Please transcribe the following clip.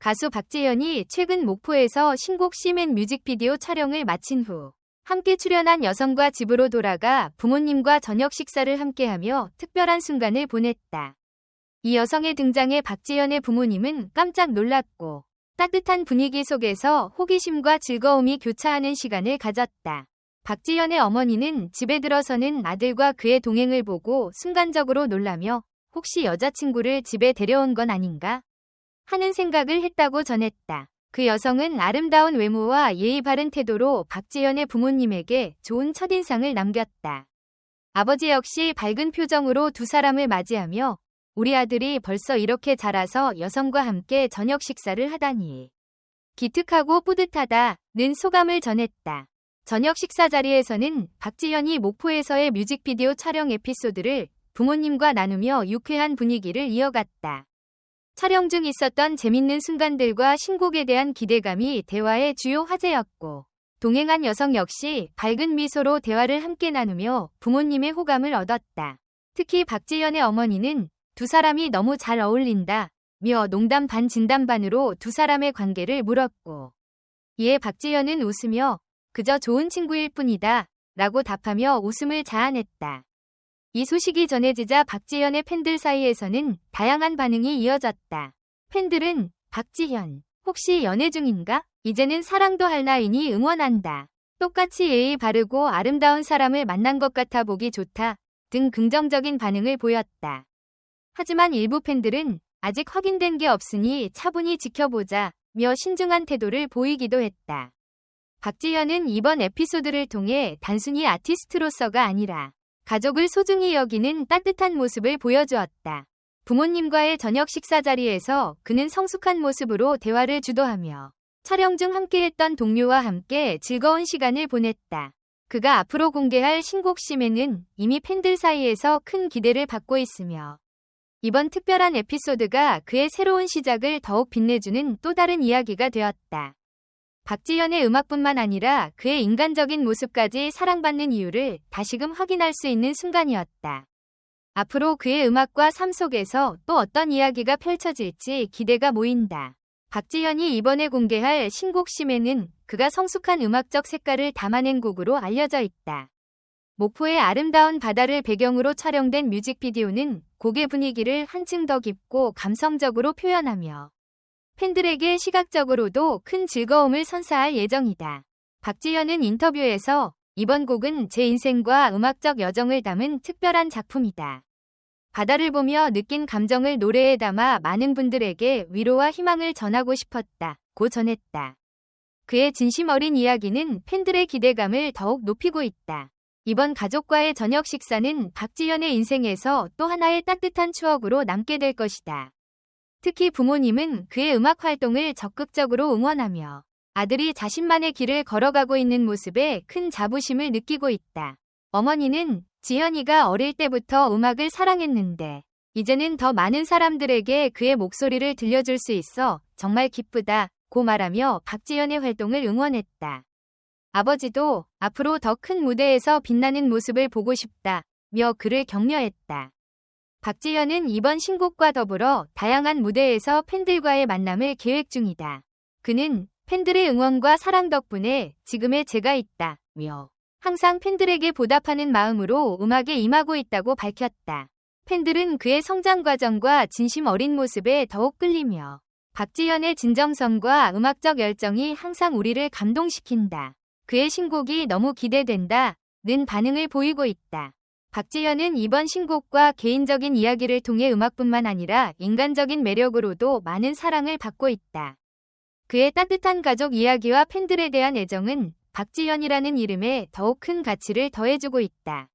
가수 박재현이 최근 목포에서 신곡 시맨 뮤직비디오 촬영을 마친 후 함께 출연한 여성과 집으로 돌아가 부모님과 저녁 식사를 함께하며 특별한 순간을 보냈다. 이 여성의 등장에 박재현의 부모님은 깜짝 놀랐고 따뜻한 분위기 속에서 호기심과 즐거움이 교차하는 시간을 가졌다. 박지연의 어머니는 집에 들어서는 아들과 그의 동행을 보고 순간적으로 놀라며 혹시 여자친구를 집에 데려온 건 아닌가? 하는 생각을 했다고 전했다. 그 여성은 아름다운 외모와 예의 바른 태도로 박지연의 부모님에게 좋은 첫인상을 남겼다. 아버지 역시 밝은 표정으로 두 사람을 맞이하며 우리 아들이 벌써 이렇게 자라서 여성과 함께 저녁 식사를 하다니. 기특하고 뿌듯하다는 소감을 전했다. 저녁 식사 자리에서는 박지현이 목포에서의 뮤직비디오 촬영 에피소드를 부모님과 나누며 유쾌한 분위기를 이어갔다. 촬영 중 있었던 재밌는 순간들과 신곡에 대한 기대감이 대화의 주요 화제였고, 동행한 여성 역시 밝은 미소로 대화를 함께 나누며 부모님의 호감을 얻었다. 특히 박지현의 어머니는 두 사람이 너무 잘 어울린다. 며 농담 반 진담 반으로 두 사람의 관계를 물었고, 이에 박지현은 웃으며 그저 좋은 친구일 뿐이다. 라고 답하며 웃음을 자아냈다. 이 소식이 전해지자 박지현의 팬들 사이에서는 다양한 반응이 이어졌다. 팬들은 박지현, 혹시 연애 중인가? 이제는 사랑도 할 나이니 응원한다. 똑같이 예의 바르고 아름다운 사람을 만난 것 같아 보기 좋다. 등 긍정적인 반응을 보였다. 하지만 일부 팬들은 아직 확인된 게 없으니 차분히 지켜보자 며 신중한 태도를 보이기도 했다. 박지현은 이번 에피소드를 통해 단순히 아티스트로서가 아니라 가족을 소중히 여기는 따뜻한 모습을 보여주었다. 부모님과의 저녁 식사 자리에서 그는 성숙한 모습으로 대화를 주도하며 촬영 중 함께했던 동료와 함께 즐거운 시간을 보냈다. 그가 앞으로 공개할 신곡 심에는 이미 팬들 사이에서 큰 기대를 받고 있으며 이번 특별한 에피소드가 그의 새로운 시작을 더욱 빛내주는 또 다른 이야기가 되었다. 박지현의 음악뿐만 아니라 그의 인간적인 모습까지 사랑받는 이유를 다시금 확인할 수 있는 순간이었다. 앞으로 그의 음악과 삶 속에서 또 어떤 이야기가 펼쳐질지 기대가 모인다. 박지현이 이번에 공개할 신곡 심에는 그가 성숙한 음악적 색깔을 담아낸 곡으로 알려져 있다. 목포의 아름다운 바다를 배경으로 촬영된 뮤직비디오는 곡의 분위기를 한층 더 깊고 감성적으로 표현하며 팬들에게 시각적으로도 큰 즐거움을 선사할 예정이다. 박지현은 인터뷰에서 이번 곡은 제 인생과 음악적 여정을 담은 특별한 작품이다. 바다를 보며 느낀 감정을 노래에 담아 많은 분들에게 위로와 희망을 전하고 싶었다. 고 전했다. 그의 진심 어린 이야기는 팬들의 기대감을 더욱 높이고 있다. 이번 가족과의 저녁 식사는 박지현의 인생에서 또 하나의 따뜻한 추억으로 남게 될 것이다. 특히 부모님은 그의 음악 활동을 적극적으로 응원하며 아들이 자신만의 길을 걸어가고 있는 모습에 큰 자부심을 느끼고 있다. 어머니는 지현이가 어릴 때부터 음악을 사랑했는데 이제는 더 많은 사람들에게 그의 목소리를 들려줄 수 있어 정말 기쁘다. 고 말하며 박지현의 활동을 응원했다. 아버지도 앞으로 더 큰 무대에서 빛나는 모습을 보고 싶다. 며 그를 격려했다. 박지현은 이번 신곡과 더불어 다양한 무대에서 팬들과의 만남을 계획 중이다. 그는 팬들의 응원과 사랑 덕분에 지금의 제가 있다. 며 항상 팬들에게 보답하는 마음으로 음악에 임하고 있다고 밝혔다. 팬들은 그의 성장 과정과 진심 어린 모습에 더욱 끌리며 박지현의 진정성과 음악적 열정이 항상 우리를 감동시킨다. 그의 신곡이 너무 기대된다. 는 반응을 보이고 있다. 박지현은 이번 신곡과 개인적인 이야기를 통해 음악뿐만 아니라 인간적인 매력으로도 많은 사랑을 받고 있다. 그의 따뜻한 가족 이야기와 팬들에 대한 애정은 박지현이라는 이름에 더욱 큰 가치를 더해주고 있다.